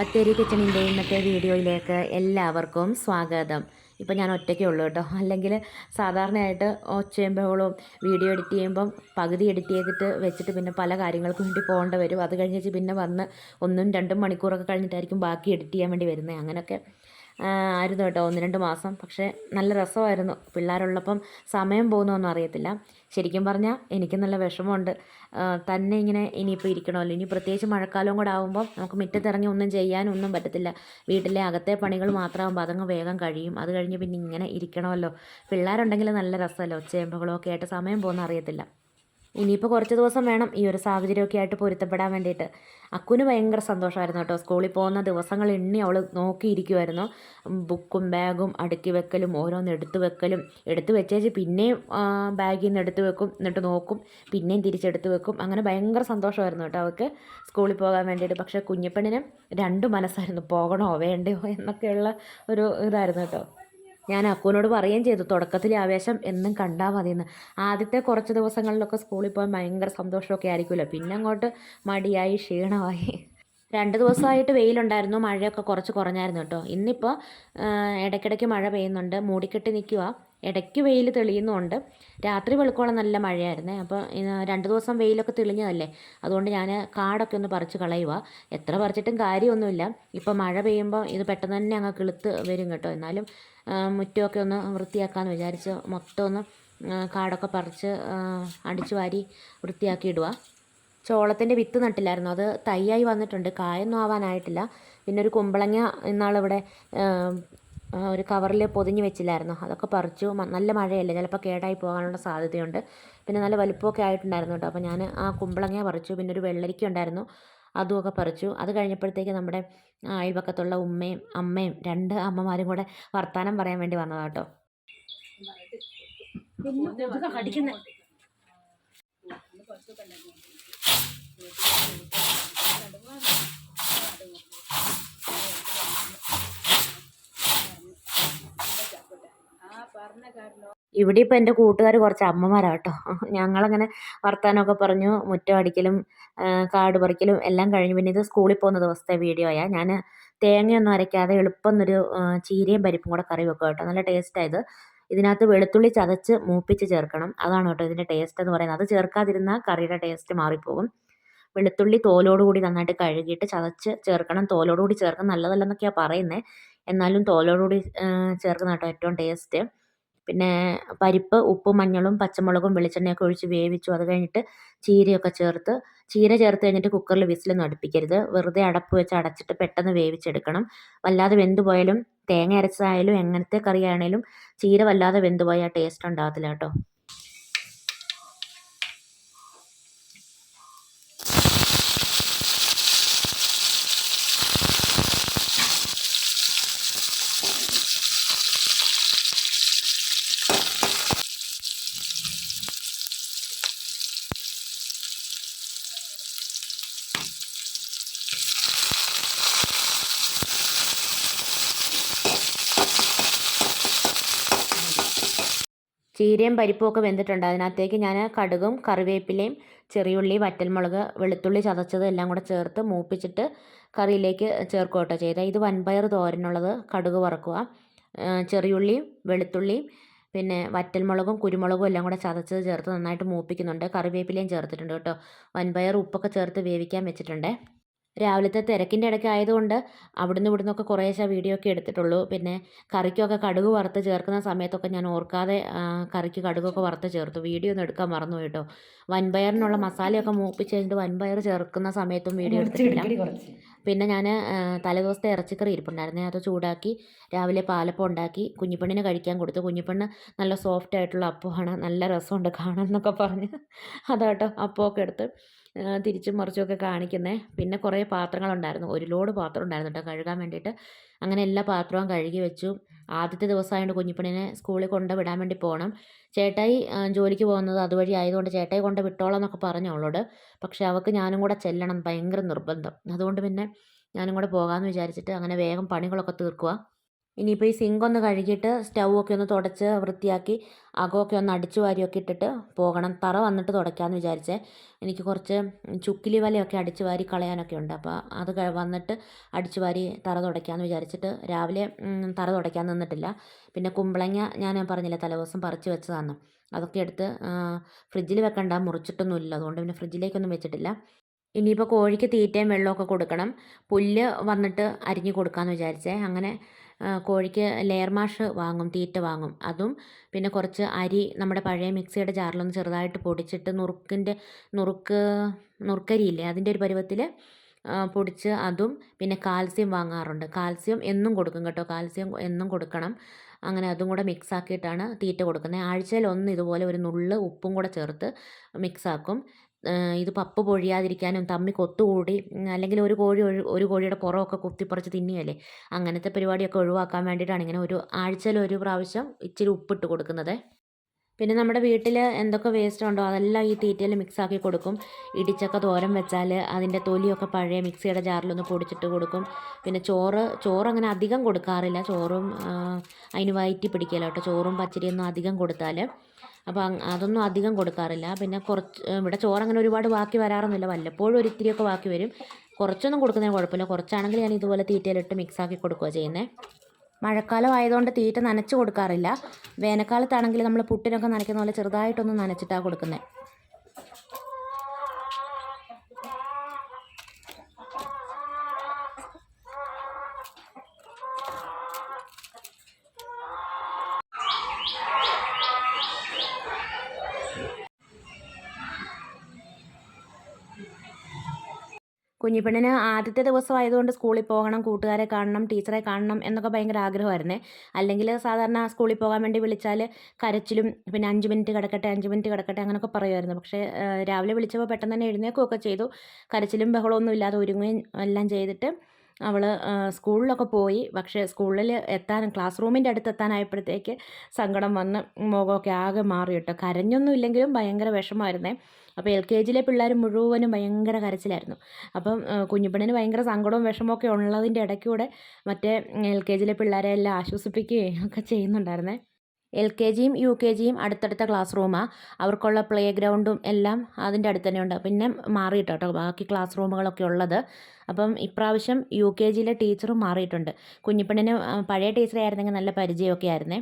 ബത്തേരി കിച്ചണിന്റെ ഇന്നത്തെ വീഡിയോയിലേക്ക് എല്ലാവർക്കും സ്വാഗതം. ഇപ്പോൾ ഞാൻ ഒറ്റയ്ക്കേ ഉള്ളൂ കേട്ടോ. അല്ലെങ്കിൽ സാധാരണയായിട്ട് ഒച്ചയും വീഡിയോ എഡിറ്റ് ചെയ്യുമ്പം പകുതി എഡിറ്റ് ചെയ്തിട്ട് വെച്ചിട്ട് പിന്നെ പല കാര്യങ്ങൾക്കും വേണ്ടി പോകേണ്ട വരും. അത് കഴിഞ്ഞിട്ട് പിന്നെ വന്ന് ഒന്നും രണ്ടും മണിക്കൂറൊക്കെ കഴിഞ്ഞിട്ടായിരിക്കും ബാക്കി എഡിറ്റ് ചെയ്യാൻ വേണ്ടി വരുന്നത്. അങ്ങനെയൊക്കെ ആയിരുന്നു കേട്ടോ ഒന്ന് രണ്ട് മാസം. പക്ഷേ നല്ല രസമായിരുന്നു. പിള്ളേരുള്ളപ്പം സമയം പോകുന്നൊന്നും അറിയത്തില്ല. ശരിക്കും പറഞ്ഞാൽ എനിക്ക് നല്ല വിഷമമുണ്ട്. തന്നെ ഇങ്ങനെ ഇനിയിപ്പോൾ ഇരിക്കണമല്ലോ. ഇനി പ്രത്യേകിച്ച് മഴക്കാലവും കൂടെ ആകുമ്പോൾ നമുക്ക് മുറ്റത്തിറങ്ങി ഒന്നും ചെയ്യാനൊന്നും പറ്റത്തില്ല. വീട്ടിലെ അകത്തെ പണികൾ മാത്രമാകുമ്പോൾ അതങ്ങ് വേഗം കഴിയും. അത് കഴിഞ്ഞ് പിന്നെ ഇങ്ങനെ ഇരിക്കണമല്ലോ. പിള്ളേരുണ്ടെങ്കിൽ നല്ല രസമല്ലോ? ഒച്ചയും ഒക്കെ ആയിട്ട് സമയം പോകുന്ന അറിയത്തില്ല ഇനിയിപ്പോൾ കുറച്ച് ദിവസം വേണം ഈ ഒരു സാഹചര്യമൊക്കെ ആയിട്ട് പൊരുത്തപ്പെടാൻ വേണ്ടിയിട്ട്. അക്കുന് ഭയങ്കര സന്തോഷമായിരുന്നു കേട്ടോ. സ്കൂളിൽ പോകുന്ന ദിവസങ്ങൾ എണ്ണി അവൾ നോക്കിയിരിക്കുമായിരുന്നു ബുക്കും ബാഗും അടുക്കി വെക്കലും ഓരോന്ന് എടുത്തു വെക്കലും. എടുത്തു വെച്ചേച്ച് പിന്നെയും ബാഗിൽ നിന്ന് എടുത്തു വെക്കും എന്നിട്ട് നോക്കും. പിന്നെയും തിരിച്ചെടുത്ത് വെക്കും. അങ്ങനെ ഭയങ്കര സന്തോഷമായിരുന്നു കേട്ടോ അവൾക്ക് സ്കൂളിൽ പോകാൻ വേണ്ടിയിട്ട്. പക്ഷേ കുഞ്ഞപ്പണിന് രണ്ട് മനസ്സായിരുന്നു. പോകണോ വേണ്ടയോ എന്നൊക്കെയുള്ള ഒരു ഇതായിരുന്നു കേട്ടോ. ഞാൻ അക്കുവിനോട് പറയുകയും ചെയ്തു തുടക്കത്തിൽ ആവേശം എന്നും കണ്ടാൽ മതിയെന്ന്. ആദ്യത്തെ കുറച്ച് ദിവസങ്ങളിലൊക്കെ സ്കൂളിൽ പോകാൻ ഭയങ്കര സന്തോഷമൊക്കെ ആയിരിക്കുമല്ലോ. പിന്നെ അങ്ങോട്ട് മടിയായി ക്ഷീണമായി. രണ്ട് ദിവസമായിട്ട് വെയിലുണ്ടായിരുന്നു മഴയൊക്കെ കുറച്ച് കുറഞ്ഞായിരുന്നു കേട്ടോ. ഇന്നിപ്പോൾ ഇടയ്ക്കിടയ്ക്ക് മഴ പെയ്യുന്നുണ്ട്. മൂടിക്കെട്ടി നിൽക്കുക ഇടയ്ക്ക് വെയിൽ തെളിയുന്നുണ്ട്. രാത്രി വെളുക്കോളം നല്ല മഴയായിരുന്നേ. അപ്പോൾ രണ്ട് ദിവസം വെയിലൊക്കെ തെളിഞ്ഞതല്ലേ? അതുകൊണ്ട് ഞാൻ കാടൊക്കെ ഒന്ന് പറിച്ച് കളയുക എത്ര പറിച്ചിട്ടും കാര്യമൊന്നുമില്ല. ഇപ്പോൾ മഴ പെയ്യുമ്പോൾ ഇത് പെട്ടെന്ന് തന്നെ അങ്ങ് കിളുത്ത് വരും കേട്ടോ. എന്നാലും മുറ്റമൊക്കെ ഒന്ന് വൃത്തിയാക്കാമെന്ന് വിചാരിച്ച് മൊത്തം ഒന്ന് കാടൊക്കെ പറിച്ച് അടിച്ചു വാരി വൃത്തിയാക്കി ഇടുക ചോളത്തിന്റെ വിത്ത് നട്ടില്ലായിരുന്നു? അത് തയ്യായി വന്നിട്ടുണ്ട്. കായൊന്നും ആവാനായിട്ടില്ല. പിന്നെ ഒരു കുമ്പളങ്ങ ഇന്നാളിവിടെ ഒരു കവറിൽ പൊതിഞ്ഞ് വെച്ചില്ലായിരുന്നു? അതൊക്കെ പറിച്ചു. നല്ല മഴയല്ലേ? ചിലപ്പോൾ കേടായി പോകാനുള്ള സാധ്യതയുണ്ട്. പിന്നെ നല്ല വലുപ്പമൊക്കെ ആയിട്ടുണ്ടായിരുന്നു കേട്ടോ. അപ്പോൾ ഞാൻ ആ കുമ്പളങ്ങ പറിച്ചു. പിന്നെ ഒരു വെള്ളരിക്ക ഉണ്ടായിരുന്നു. അതുമൊക്കെ പറിച്ചു. അത് കഴിഞ്ഞപ്പോഴത്തേക്ക് നമ്മുടെ അയൽപക്കത്തുള്ള ഉമ്മയും അമ്മയും രണ്ട് അമ്മമാരും കൂടെ വർത്തമാനം പറയാൻ വേണ്ടി വന്നതാ കേട്ടോ. ഇവിടെ ഇപ്പോൾ എന്റെ കൂട്ടുകാർ കുറച്ച് അമ്മമാരാണ് കേട്ടോ. ഞങ്ങളങ്ങനെ വർത്തമാനമൊക്കെ പറഞ്ഞു മുറ്റം അടിക്കലും കാട് പറിക്കലും എല്ലാം കഴിഞ്ഞ് പിന്നെ ഇത് സ്കൂളിൽ പോകുന്ന ദിവസത്തെ വീഡിയോയാണ് ഞാൻ തേങ്ങയൊന്നും അരയ്ക്കാതെ എളുപ്പം ഒരു ചീരയും പരിപ്പും കൂടെ കറി വെക്കുക കേട്ടോ. നല്ല ടേസ്റ്റായത് ഇതിനകത്ത് വെളുത്തുള്ളി ചതച്ച് മൂപ്പിച്ച് ചേർക്കണം. അതാണ് കേട്ടോ ഇതിന്റെ ടേസ്റ്റ് എന്ന് പറയുന്നത്. അത് ചേർക്കാതിരുന്നാൽ കറിയുടെ ടേസ്റ്റ് മാറിപ്പോകും. വെളുത്തുള്ളി തോലോടുകൂടി നന്നായിട്ട് കഴുകിയിട്ട് ചതച്ച് ചേർക്കണം. തോലോടുകൂടി ചേർക്കാൻ നല്ലതല്ലെന്നൊക്കെയാണ് പറയുന്നത് എന്നാലും തോലോടുകൂടി ചേർക്കുന്ന കേട്ടോ ഏറ്റവും ടേസ്റ്റ് പിന്നെ പരിപ്പ് ഉപ്പ് മഞ്ഞളും പച്ചമുളകും വെളിച്ചെണ്ണയൊക്കെ ഒഴിച്ച് വേവിച്ചു. അത് കഴിഞ്ഞിട്ട് ചീരയൊക്കെ ചേർത്ത് ചീര ചേർത്ത് കഴിഞ്ഞിട്ട് കുക്കറിൽ വിസിലൊന്നും അടുപ്പിക്കരുത്. വെറുതെ അടപ്പ് വെച്ച് അടച്ചിട്ട് പെട്ടെന്ന് വേവിച്ചെടുക്കണം. വല്ലാതെ വെന്ത് പോയാലും തേങ്ങ അരച്ചതായാലും എങ്ങനത്തെ കറിയാണേലും ചീര വല്ലാതെ വെന്ത് പോയാൽ ടേസ്റ്റ് ഉണ്ടാകത്തില്ല കേട്ടോ. ചീരയും പരിപ്പും ഒക്കെ വെന്തിട്ടുണ്ട്. അതിനകത്തേക്ക് ഞാൻ കടുകും കറിവേപ്പിലയും ചെറിയുള്ളി വറ്റൽമുളക് വെളുത്തുള്ളി ചതച്ചത് എല്ലാം കൂടെ ചേർത്ത് മൂപ്പിച്ചിട്ട് കറിയിലേക്ക് ചേർക്കുക കേട്ടോ ചെയ്തത് ഇത് വൻപയർ തോരനുള്ളത് കടുക് വറക്കുക. ചെറിയുള്ളിയും വെളുത്തുള്ളിയും പിന്നെ വറ്റൽമുളകും കുരുമുളകും എല്ലാം കൂടെ ചതച്ചത് ചേർത്ത് നന്നായിട്ട് മൂപ്പിക്കുന്നുണ്ട്. കറിവേപ്പിലയും ചേർത്തിട്ടുണ്ട് കേട്ടോ. വൻപയർ ഉപ്പൊക്കെ ചേർത്ത് വേവിക്കാൻ വെച്ചിട്ടുണ്ട്. രാവിലത്തെ തിരക്കിന്റെ ഇടയ്ക്ക് ആയതുകൊണ്ട് അവിടുന്ന് ഇവിടുന്നൊക്കെ കുറേശ്ശെ വീഡിയോ ഒക്കെ എടുത്തിട്ടുള്ളൂ. പിന്നെ കറിക്കൊക്കെ കടുക് വറുത്ത് ചേർക്കുന്ന സമയത്തൊക്കെ ഞാൻ ഓർക്കാതെ കറിക്ക് കടുകൊക്കെ വറുത്ത് ചേർത്തു. വീഡിയോ ഒന്നും എടുക്കാൻ മറന്നു കേട്ടോ. വൻപയറിനുള്ള മസാലയൊക്കെ മൂപ്പിച്ച് കഴിഞ്ഞിട്ട് വൻപയർ ചേർക്കുന്ന സമയത്തും വീഡിയോ എടുത്തിട്ടില്ല. പിന്നെ ഞാൻ തലേദിവസത്തെ ഇറച്ചിക്കറി ഇരിപ്പുണ്ടായിരുന്നേ. അത് ചൂടാക്കി രാവിലെ പാലപ്പം ഉണ്ടാക്കി. കുഞ്ഞിപ്പെണ്ണിന് കഴിക്കാൻ കൊടുത്തു. കുഞ്ഞിപ്പെണ്ണ് നല്ല സോഫ്റ്റ് ആയിട്ടുള്ള അപ്പമാണ് നല്ല രസമുണ്ട് കാണാൻ എന്നൊക്കെ പറഞ്ഞ്. അതാട്ടോ അപ്പമൊക്കെ എടുത്ത് തിരിച്ചും മറിച്ചുമൊക്കെ കാണിക്കുന്നത് പിന്നെ കുറേ പാത്രങ്ങളുണ്ടായിരുന്നു. ഒരു ലോഡ് പാത്രം ഉണ്ടായിരുന്നു കേട്ടോ കഴുകാൻ വേണ്ടിയിട്ട്. അങ്ങനെ എല്ലാ പാത്രവും കഴുകി വെച്ചു. ആദ്യത്തെ ദിവസമായതുകൊണ്ട് കുഞ്ഞിപ്പണിനെ സ്കൂളിൽ കൊണ്ട് വിടാൻ വേണ്ടി പോകണം ചേട്ടായി ജോലിക്ക് പോകുന്നത് അതുവഴി ആയതുകൊണ്ട് ചേട്ടായി കൊണ്ട് വിട്ടോളാം എന്നൊക്കെ പറഞ്ഞു അവളോട്. പക്ഷേ അവൾക്ക് ഞാനും കൂടെ ചെല്ലണം ഭയങ്കര നിർബന്ധം. അതുകൊണ്ട് പിന്നെ ഞാനും കൂടെ പോകാമെന്ന് വിചാരിച്ചിട്ട് അങ്ങനെ വേഗം പണികളൊക്കെ തീർക്കുക ഇനിയിപ്പോൾ ഈ സിങ്ക് ഒന്ന് കഴുകിയിട്ട് സ്റ്റൗ ഒക്കെ ഒന്ന് തുടച്ച് വൃത്തിയാക്കി അകമൊക്കെ ഒന്ന് അടിച്ചു വാരിയൊക്കെ ഇട്ടിട്ട് പോകണം. തറ വന്നിട്ട് തുടയ്ക്കാമെന്ന് വിചാരിച്ചേ. എനിക്ക് കുറച്ച് ചുക്കിലി വലയൊക്കെ അടിച്ചു വാരി കളയാനൊക്കെ ഉണ്ട്. അപ്പോൾ അത് വന്നിട്ട് അടിച്ചു വാരി തറ തുടയ്ക്കാമെന്ന് വിചാരിച്ചിട്ട് രാവിലെ തറ തുടയ്ക്കാൻ നിന്നിട്ടില്ല. പിന്നെ കുമ്പളങ്ങ ഞാൻ പറഞ്ഞില്ല തലേദിവസം പറിച്ച് വെച്ചതാണ് അതൊക്കെ എടുത്ത് ഫ്രിഡ്ജിൽ വെക്കണ്ട മുറിച്ചിട്ടൊന്നുമില്ല. അതുകൊണ്ട് പിന്നെ ഫ്രിഡ്ജിലേക്കൊന്നും വെച്ചിട്ടില്ല. ഇനിയിപ്പോൾ കോഴിക്ക് തീറ്റയും വെള്ളമൊക്കെ കൊടുക്കണം. പുല്ല് വന്നിട്ട് അരിഞ്ഞു കൊടുക്കാമെന്ന് വിചാരിച്ചേ. അങ്ങനെ കോഴിക്ക് ലെയർ മാഷ് വാങ്ങും തീറ്റ വാങ്ങും. അതും പിന്നെ കുറച്ച് അരി നമ്മുടെ പഴയ മിക്സിയുടെ ജാറിലൊന്ന് ചെറുതായിട്ട് പൊടിച്ചിട്ട് നുറുക്കിന്റെ നുറുക്ക് നുറുക്കരിയില്ലേ അതിന്റെ ഒരു പരുവത്തിൽ പൊടിച്ച് അതും പിന്നെ കാൽസ്യം വാങ്ങാറുണ്ട്. കാൽസ്യം എന്നും കൊടുക്കും കേട്ടോ. കാൽസ്യം എന്നും കൊടുക്കണം. അങ്ങനെ അതും കൂടെ മിക്സ് ആക്കിയിട്ടാണ് തീറ്റ കൊടുക്കുന്നത്. ആഴ്ചയിൽ ഒന്ന് ഇതുപോലെ ഒരു നുള്ള് ഉപ്പും കൂടെ ചേർത്ത് മിക്സ് ആക്കും. ഏഹ് ഇത് പപ്പ് പൊഴിയാതിരിക്കാനും തമ്മി കൊത്തുകൂടി അല്ലെങ്കിൽ ഒരു കോഴി ഒരു കോഴിയുടെ പുറമൊക്കെ കുത്തിപ്പറിച്ച് തിന്നിയല്ലേ അങ്ങനത്തെ പരിപാടിയൊക്കെ ഒഴിവാക്കാൻ വേണ്ടിയിട്ടാണ് ഇങ്ങനെ ഒരു ആഴ്ചയിൽ ഒരു പ്രാവശ്യം ഇച്ചിരി ഉപ്പിട്ട് കൊടുക്കുന്നത്. പിന്നെ നമ്മുടെ വീട്ടിൽ എന്തൊക്കെ വേസ്റ്റ് ഉണ്ടോ അതെല്ലാം ഈ തീറ്റയിൽ മിക്സാക്കി കൊടുക്കും. ഇടിച്ചൊക്കെ തോരൻ വെച്ചാൽ അതിന്റെ തൊലിയൊക്കെ പഴയ മിക്സിയുടെ ജാറിലൊന്ന് പൊടിച്ചിട്ട് കൊടുക്കും. പിന്നെ ചോറ് ചോറ് അങ്ങനെ അധികം കൊടുക്കാറില്ല. ചോറും അതിന് വയറ്റി പിടിക്കില്ല കേട്ടോ ചോറും പച്ചരിയൊന്നും അധികം കൊടുത്താൽ. അപ്പോൾ അതൊന്നും അധികം കൊടുക്കാറില്ല. പിന്നെ കുറച്ച് ഇവിടെ ചോറ് അങ്ങനെ ഒരുപാട് ബാക്കി വരാറൊന്നുമില്ല. വല്ലപ്പോഴും ഒരിത്തിരിയൊക്കെ ബാക്കി വരും. കുറച്ചൊന്നും കൊടുക്കുന്നതിന് കുഴപ്പമില്ല. കുറച്ചാണെങ്കിൽ ഞാൻ ഇതുപോലെ തീറ്റയിലിട്ട് മിക്സാക്കി കൊടുക്കുകയാണ് കൊടുക്കുക ചെയ്യുന്നത് മഴക്കാലം ആയതുകൊണ്ട് തീറ്റ നനച്ച് കൊടുക്കാറില്ല. വേനൽക്കാലത്താണെങ്കിൽ നമ്മൾ പുട്ടിനൊക്കെ നനയ്ക്കുന്ന പോലെ ചെറുതായിട്ടൊന്ന് നനച്ചിട്ടാണ് കൊടുക്കുന്നത് കുഞ്ഞിപ്പെണ്ണിന് ആദ്യത്തെ ദിവസം ആയതുകൊണ്ട് സ്കൂളിൽ പോകണം കൂട്ടുകാരെ കാണണം ടീച്ചറെ കാണണം എന്നൊക്കെ ഭയങ്കര ആഗ്രഹമായിരുന്നേ. അല്ലെങ്കിൽ സാധാരണ സ്കൂളിൽ പോകാൻ വേണ്ടി വിളിച്ചാൽ കരച്ചിലും പിന്നെ അഞ്ച് മിനിറ്റ് കിടക്കട്ടെ അഞ്ച് മിനിറ്റ് കിടക്കട്ടെ അങ്ങനെയൊക്കെ പറയുമായിരുന്നു. പക്ഷേ രാവിലെ വിളിച്ചപ്പോൾ പെട്ടെന്ന് തന്നെ എഴുന്നേൽക്കുകയൊക്കെ ചെയ്തു. കരച്ചിലും ബഹളമൊന്നും ഇല്ലാതെ ഒരുങ്ങുകയും എല്ലാം ചെയ്തിട്ട് അവൾ സ്കൂളിലൊക്കെ പോയി. പക്ഷേ സ്കൂളിൽ എത്താൻ ക്ലാസ് റൂമിന്റെ അടുത്ത് എത്താനായപ്പോഴത്തേക്ക് സങ്കടം വന്ന് മുഖമൊക്കെ ആകെ മാറി കേട്ടോ. കരഞ്ഞൊന്നും ഇല്ലെങ്കിലും ഭയങ്കര വിഷമമായിരുന്നേ. അപ്പോൾ എൽ കെ ജിയിലെ പിള്ളേർ മുഴുവനും ഭയങ്കര കരച്ചിലായിരുന്നു. അപ്പം കുഞ്ഞുപെണ്ണിന് ഭയങ്കര സങ്കടവും വിഷമമൊക്കെ ഉള്ളതിന്റെ ഇടയ്ക്കൂടെ മറ്റേ എൽ കെ ജിയിലെ പിള്ളേരെ എല്ലാം ആശ്വസിപ്പിക്കുകയും ഒക്കെ ചെയ്യുന്നുണ്ടായിരുന്നേ. എൽ കെ ജിയും യു കെ ജിയും അടുത്തടുത്ത ക്ലാസ് റൂമാണ് അവർക്കുള്ള പ്ലേ ഗ്രൗണ്ടും എല്ലാം അതിന്റെ അടുത്ത് തന്നെ ഉണ്ട് പിന്നെ മാറിയിട്ട് കേട്ടോ ബാക്കി ക്ലാസ് റൂമുകളൊക്കെ ഉള്ളത്. അപ്പം ഇപ്രാവശ്യം യു കെ ജിയിലെ ടീച്ചറും മാറിയിട്ടുണ്ട്. കുഞ്ഞിപ്പെണ്ണിന് പഴയ ടീച്ചറെ ആയിരുന്നെങ്കിൽ നല്ല പരിചയമൊക്കെ ആയിരുന്നേ.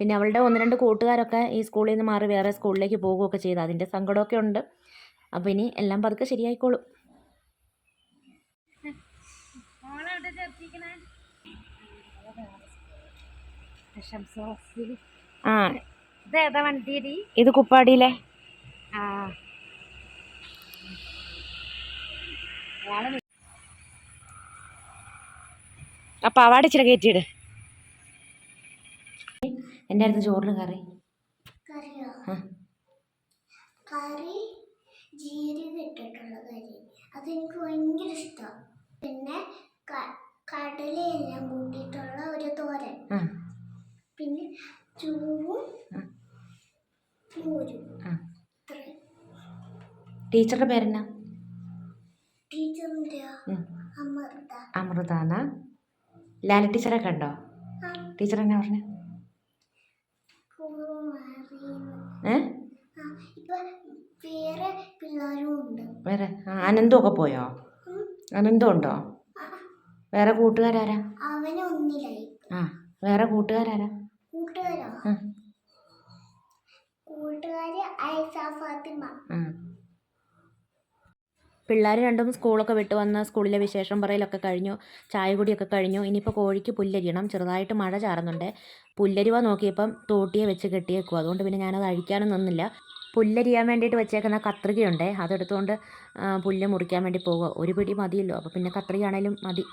പിന്നെ അവളുടെ ഒന്ന് രണ്ട് കൂട്ടുകാരൊക്കെ ഈ സ്കൂളിൽ നിന്ന് മാറി വേറെ സ്കൂളിലേക്ക് പോകുകയൊക്കെ ചെയ്തു. അതിന്റെ സങ്കടമൊക്കെ ഉണ്ട്. അപ്പോൾ ഇനി എല്ലാം പതുക്കെ ശരിയായിക്കോളും. ആ. ഇതേതാ വണ്ടിയടി? ഇത് കുപ്പാടിയിലെ. ആ. അപ്പം അവാട് ഇച്ചിരി കയറ്റിയിട്. എന്റെ അടുത്ത് ചോറിന് കറി. കറിയോ? കറി ജീരകം ഇട്ടിട്ടുള്ള കറി അതെനിക്ക് ഭയങ്കര ഇഷ്ടമാണ് പിന്നെ ക- കടലയെല്ലാം കൂട്ടിയിട്ടുള്ള ഒരു തോരൻ ആ പിന്നെ ചൂവും ആ. മോരും ആ ഇത്രയും ടീച്ചറുടെ പേരെന്നാ? അമൃതാന ലാല ടീച്ചറെ കണ്ടോ ടീച്ചർ എന്നാ പറഞ്ഞു? വേറെ പിള്ളേരും ഒക്കെ പോയോ? അനന്തു അനന്തം ഉണ്ടോ? വേറെ കൂട്ടുകാരാരാ? ആ വേറെ കൂട്ടുകാരാരാ? കൂട്ടുകാരോ? കൂട്ടുകാരി ഐസ ഫാത്തിമ. പിള്ളേർ രണ്ടും സ്കൂളൊക്കെ വിട്ട് വന്ന് സ്കൂളിലെ വിശേഷം പറയലൊക്കെ കഴിഞ്ഞു ചായ കുടിയൊക്കെ കഴിഞ്ഞു. ഇനിയിപ്പോൾ കോഴിക്ക് പുല്ലരിയണം. ചെറുതായിട്ട് മഴ ചാറുന്നുണ്ട്. പുല്ലരിവ നോക്കിയപ്പം തോട്ടിയെ വെച്ച് കെട്ടിയേക്കും അതുകൊണ്ട് പിന്നെ ഞാനത് അഴിക്കാനും നിന്നില്ല. പുല്ലരിയാൻ വേണ്ടിയിട്ട് വെച്ചേക്കുന്ന കത്രികയുണ്ട്. അതെടുത്തുകൊണ്ട് പുല്ല് മുറിക്കാൻ വേണ്ടി പോകുക ഒരു പിടി മതിയല്ലോ. അപ്പോൾ പിന്നെ കത്രികയാണേലും മതി.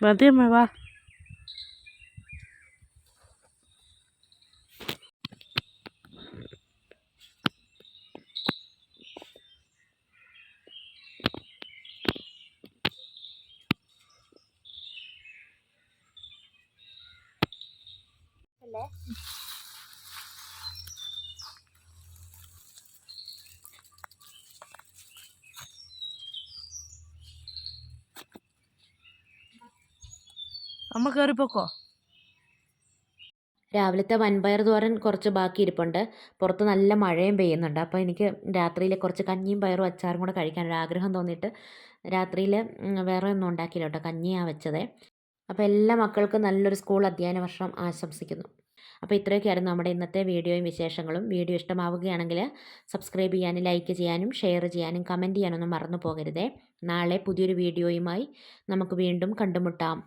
và tiếp mày ba Hello. കയറിപ്പോക്കോ രാവിലത്തെ വൻപയർ തോരൻ കുറച്ച് ബാക്കി ഇരിപ്പുണ്ട് പുറത്ത് നല്ല മഴയും പെയ്യുന്നുണ്ട്. അപ്പോൾ എനിക്ക് രാത്രിയിൽ കുറച്ച് കഞ്ഞിയും പയറും അച്ചാറും കൂടെ കഴിക്കാനൊരു ആഗ്രഹം തോന്നിയിട്ട് രാത്രിയിൽ വേറെ ഒന്നും ഉണ്ടാക്കിയില്ല കേട്ടോ. കഞ്ഞിയാണ് വെച്ചത്. അപ്പോൾ എല്ലാ മക്കൾക്കും നല്ലൊരു സ്കൂൾ അധ്യയന വർഷം ആശംസിക്കുന്നു. അപ്പോൾ ഇത്രയൊക്കെയായിരുന്നു നമ്മുടെ ഇന്നത്തെ വീഡിയോയും വിശേഷങ്ങളും. വീഡിയോ ഇഷ്ടമാവുകയാണെങ്കിൽ സബ്സ്ക്രൈബ് ചെയ്യാനും ലൈക്ക് ചെയ്യാനും ഷെയർ ചെയ്യാനും കമന്റ് ചെയ്യാനൊന്നും മറന്നു പോകരുതേ. നാളെ പുതിയൊരു വീഡിയോയുമായി നമുക്ക് വീണ്ടും കണ്ടുമുട്ടാം.